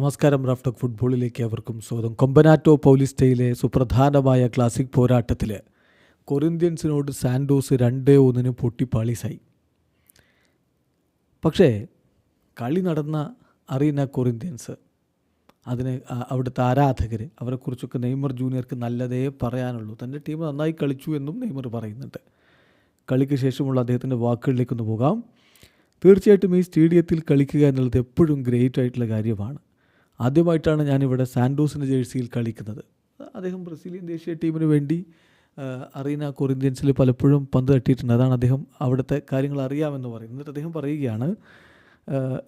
നമസ്കാരം റാഫ്റ്റോക്ക് ഫുട്ബോളിലേക്ക് അവർക്കും സ്വാഗതം. കൊമ്പനാറ്റോ പൗലിസ്റ്റയിലെ സുപ്രധാനമായ ക്ലാസിക് പോരാട്ടത്തിൽ കൊറിന്ത്യൻസിനോട് സാൻഡോസ് രണ്ടേ ഒന്നിന് പൊട്ടിപ്പാളീസായി. പക്ഷേ കളി നടന്ന അറീന കൊറിന്ത്യൻസ് അതിന് അവിടുത്തെ ആരാധകർ അവരെക്കുറിച്ചൊക്കെ നെയ്മർ ജൂനിയർക്ക് നല്ലതേ പറയാനുള്ളൂ. തന്റെ ടീം നന്നായി കളിച്ചു എന്നും നെയ്മർ പറയുന്നുണ്ട്. കളിക്ക് ശേഷമുള്ള അദ്ദേഹത്തിന്റെ വാക്കുകളിലേക്കൊന്ന് പോകാം. തീർച്ചയായിട്ടും ഈ സ്റ്റേഡിയത്തിൽ കളിക്കുക എന്നുള്ളത് എപ്പോഴും ഗ്രേറ്റ് ആയിട്ടുള്ള കാര്യമാണ്. ആദ്യമായിട്ടാണ് ഞാനിവിടെ സാൻഡോസിന്റെ ജേഴ്സിയിൽ കളിക്കുന്നത്. അദ്ദേഹം ബ്രസീലിയൻ ദേശീയ ടീമിന് വേണ്ടി അറീന കൊറിന്ത്യൻസിൽ പലപ്പോഴും പന്ത് തട്ടിയിട്ടുണ്ട്. അതാണ് അദ്ദേഹം അവിടുത്തെ കാര്യങ്ങൾ അറിയാമെന്ന് പറയുന്നത്. എന്നിട്ട് അദ്ദേഹം പറയുകയാണ്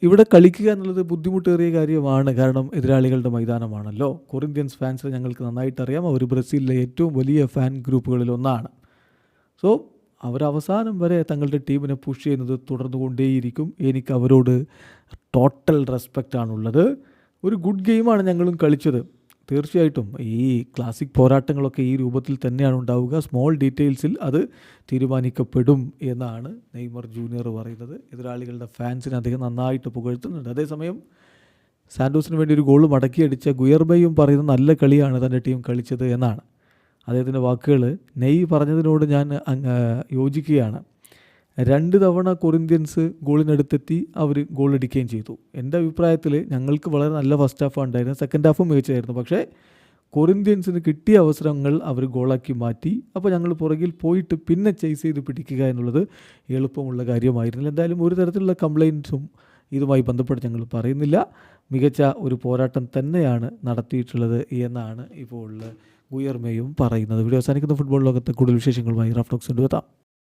ഇവിടെ കളിക്കുക എന്നുള്ളത് ബുദ്ധിമുട്ടേറിയ കാര്യമാണ്. കാരണം എതിരാളികളുടെ മൈതാനമാണല്ലോ. കൊറിന്ത്യൻസ് ഫാൻസ് ഞങ്ങൾക്ക് നന്നായിട്ട് അറിയാം. അവർ ബ്രസീലിലെ ഏറ്റവും വലിയ ഫാൻ ഗ്രൂപ്പുകളിൽ ഒന്നാണ്. സോ അവസാനം വരെ തങ്ങളുടെ ടീമിനെ പുഷ് ചെയ്യുന്നത് തുടർന്നുകൊണ്ടേയിരിക്കും. എനിക്ക് അവരോട് ടോട്ടൽ റെസ്പെക്റ്റ് ആണുള്ളത് ഒരു ഗുഡ് ഗെയിമാണ് ഞങ്ങളും കളിച്ചത്. തീർച്ചയായിട്ടും ഈ ക്ലാസിക് പോരാട്ടങ്ങളൊക്കെ ഈ രൂപത്തിൽ തന്നെയാണ് ഉണ്ടാവുക. സ്മോൾ ഡീറ്റെയിൽസിൽ അത് തീരുമാനിക്കപ്പെടും എന്നാണ് നെയ്മർ ജൂനിയർ പറയുന്നത്. എതിരാളികളുടെ ഫാൻസിനെ അദ്ദേഹം നന്നായിട്ട് പുകഴ്ത്തുന്നുണ്ട്. അതേസമയം സാൻഡോസിന് വേണ്ടി ഒരു ഗോൾ മടക്കിയടിച്ച ഗുയർബയും പറയുന്ന നല്ല കളിയാണ് തന്റെ ടീം കളിച്ചത് എന്നാണ്. അദ്ദേഹത്തിന്റെ വാക്കുകൾ നെയ് പറഞ്ഞതിനോട് ഞാൻ യോജിക്കുകയാണ്. രണ്ട് തവണ കൊറിന്ത്യൻസ് ഗോളിനടുത്തെത്തി അവർ ഗോൾ അടിക്കുകയും ചെയ്തു. എന്റെ അഭിപ്രായത്തിൽ ഞങ്ങൾക്ക് വളരെ നല്ല ഫസ്റ്റ് ഹാഫ് ഉണ്ടായിരുന്നത് സെക്കൻഡ് ഹാഫും മികച്ചതായിരുന്നു പക്ഷേ കൊറിന്ത്യൻസിന് കിട്ടിയ അവസരങ്ങൾ അവർ ഗോളാക്കി മാറ്റി. അപ്പോൾ ഞങ്ങൾ പുറകിൽ പോയിട്ട് പിന്നെ ചേസ് ചെയ്ത് പിടിക്കുക എന്നുള്ളത് എളുപ്പമുള്ള കാര്യമായിരുന്നില്ല. എന്തായാലും ഒരു തരത്തിലുള്ള കംപ്ലയിൻസും ഇതുമായി ബന്ധപ്പെട്ട് ഞങ്ങൾ പറയുന്നില്ല. മികച്ച ഒരു പോരാട്ടം തന്നെയാണ് നടത്തിയിട്ടുള്ളത് എന്നാണ് ഇപ്പോൾ ഗുയർമയും പറയുന്നത്. വീഡിയോ അവസാനിക്കുന്ന. ഫുട്ബോൾ ലോകത്തെ കൂടുതൽ വിശേഷങ്ങളുമായി റഫ്ടോക്സ് കൊണ്ടുവെത്താം.